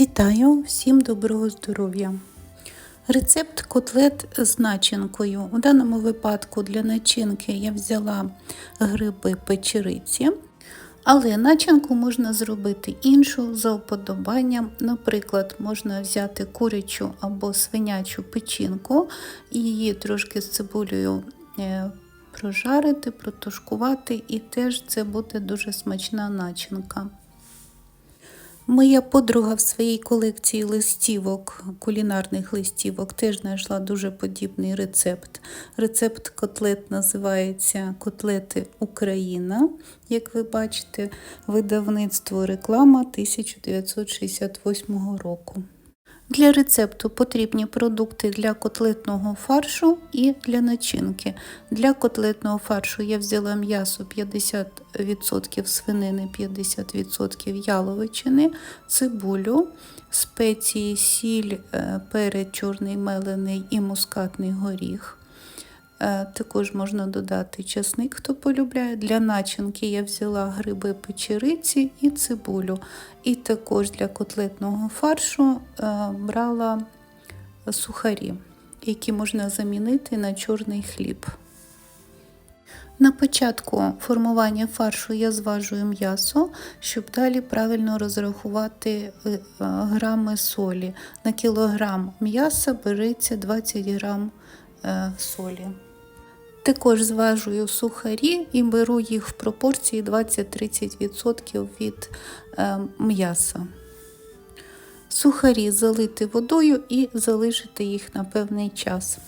Вітаю всім доброго здоров'я! Рецепт котлет з начинкою. У даному випадку для начинки я взяла гриби печериці, але начинку можна зробити іншу за уподобанням. Наприклад, можна взяти курячу або свинячу печінку і її трошки з цибулею е, прожарити, протушкувати, і теж це буде дуже смачна начинка. Моя подруга в своїй колекції листівок, кулінарних листівок, теж знайшла дуже подібний рецепт. Рецепт котлет називається Котлети Україна. Як ви бачите, видавництво реклама 1968 року. Для рецепту потрібні продукти для котлетного фаршу і для начинки. Для котлетного фаршу я взяла м'ясо 50% свинини, 50% яловичини, цибулю, спеції, сіль, е, перець чорний мелений і мускатний горіх. Е, також можна додати часник, хто полюбляє. Для начинки я взяла гриби печериці і цибулю. І також для котлетного фаршу е, брала сухарі, які можна замінити на чорний хліб. На початку формування фаршу я зважую м'ясо, щоб далі правильно розрахувати е, грами солі. На кілограм м'яса береться 20 грам солі. Також зважую сухарі і беру їх в пропорції 20-30% від е, м'яса. Сухарі залити водою і залишити їх на певний час.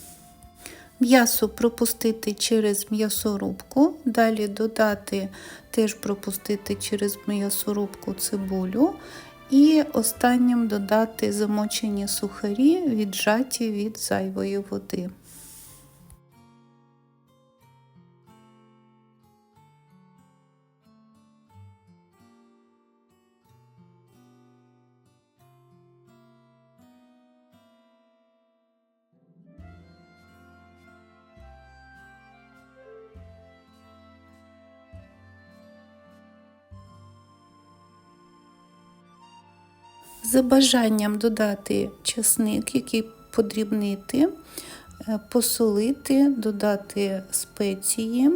М'ясо пропустити через м'ясорубку, далі додати, теж пропустити через м'ясорубку цибулю. І останнім додати замочені сухарі, віджаті від зайвої води. За бажанням додати часник, який подрібнити, е, посолити, додати спеції.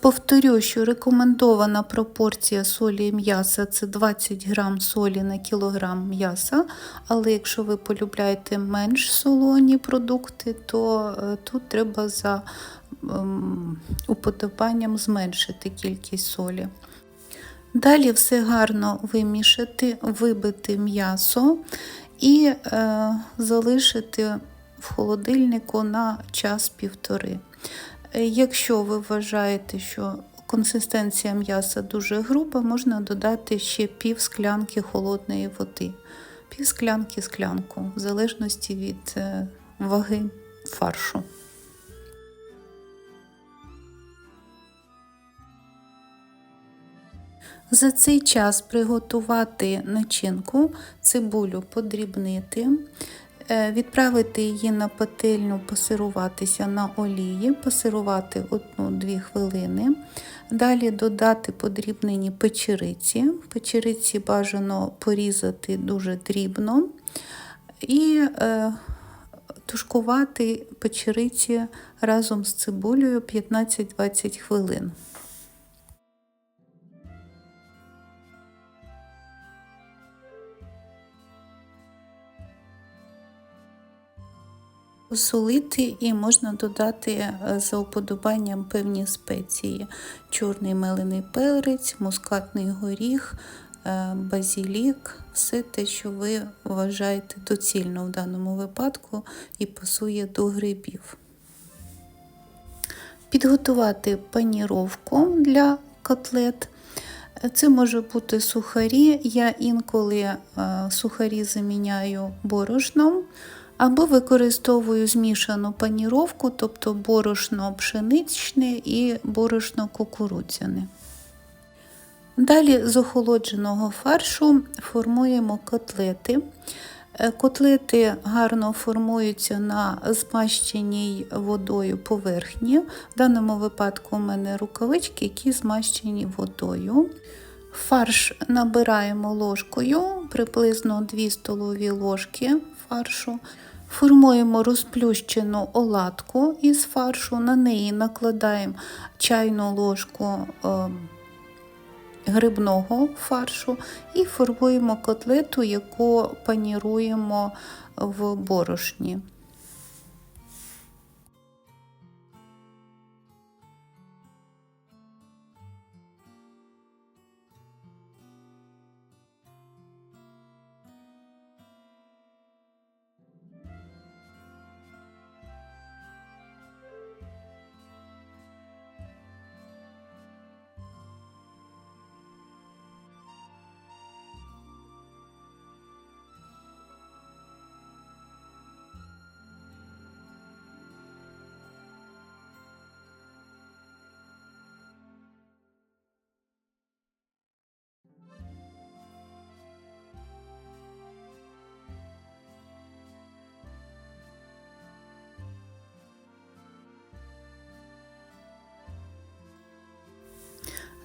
Повторю, що рекомендована пропорція солі і м'яса це 20 грам солі на кілограм м'яса. Але якщо ви полюбляєте менш солоні продукти, то е, тут треба за ем, уподобанням зменшити кількість солі. Далі все гарно вимішати, вибити м'ясо і е, залишити в холодильнику на час-півтори. Е, якщо ви вважаєте, що консистенція м'яса дуже груба, можна додати ще пів склянки холодної води, пів склянки склянку, в залежності від е, ваги фаршу. За цей час приготувати начинку, цибулю подрібнити, відправити її на пательню пасируватися на олії, пасирувати 1-2 хвилини. Далі додати подрібнені печериці. Печериці бажано порізати дуже дрібно. І е, тушкувати печериці разом з цибулею 15-20 хвилин. Посолити і можна додати е, за уподобанням певні спеції: чорний мелений перець, мускатний горіх, е, базілік, все те, що ви вважаєте доцільно в даному випадку і пасує до грибів. Підготувати паніровку для котлет. Це може бути сухарі. Я інколи е, сухарі заміняю борошном. Або використовую змішану паніровку, тобто борошно пшеничне і борошно кукурудзяне. Далі з охолодженого фаршу формуємо котлети. Е, котлети гарно формуються на змащеній водою поверхні. В даному випадку у мене рукавички, які змащені водою. Фарш набираємо ложкою, приблизно 2 столові ложки фаршу. Формуємо розплющену оладку із фаршу, на неї накладаємо чайну ложку е, грибного фаршу і формуємо котлету, яку паніруємо в борошні.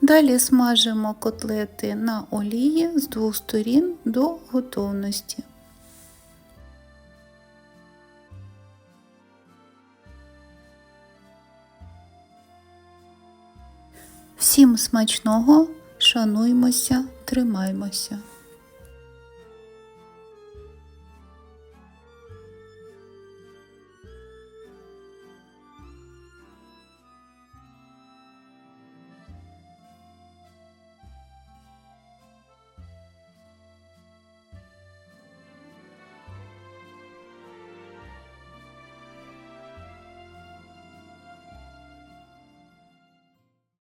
Далі смажимо котлети на олії з двох сторін до готовності. Всім смачного, шануймося, тримаймося.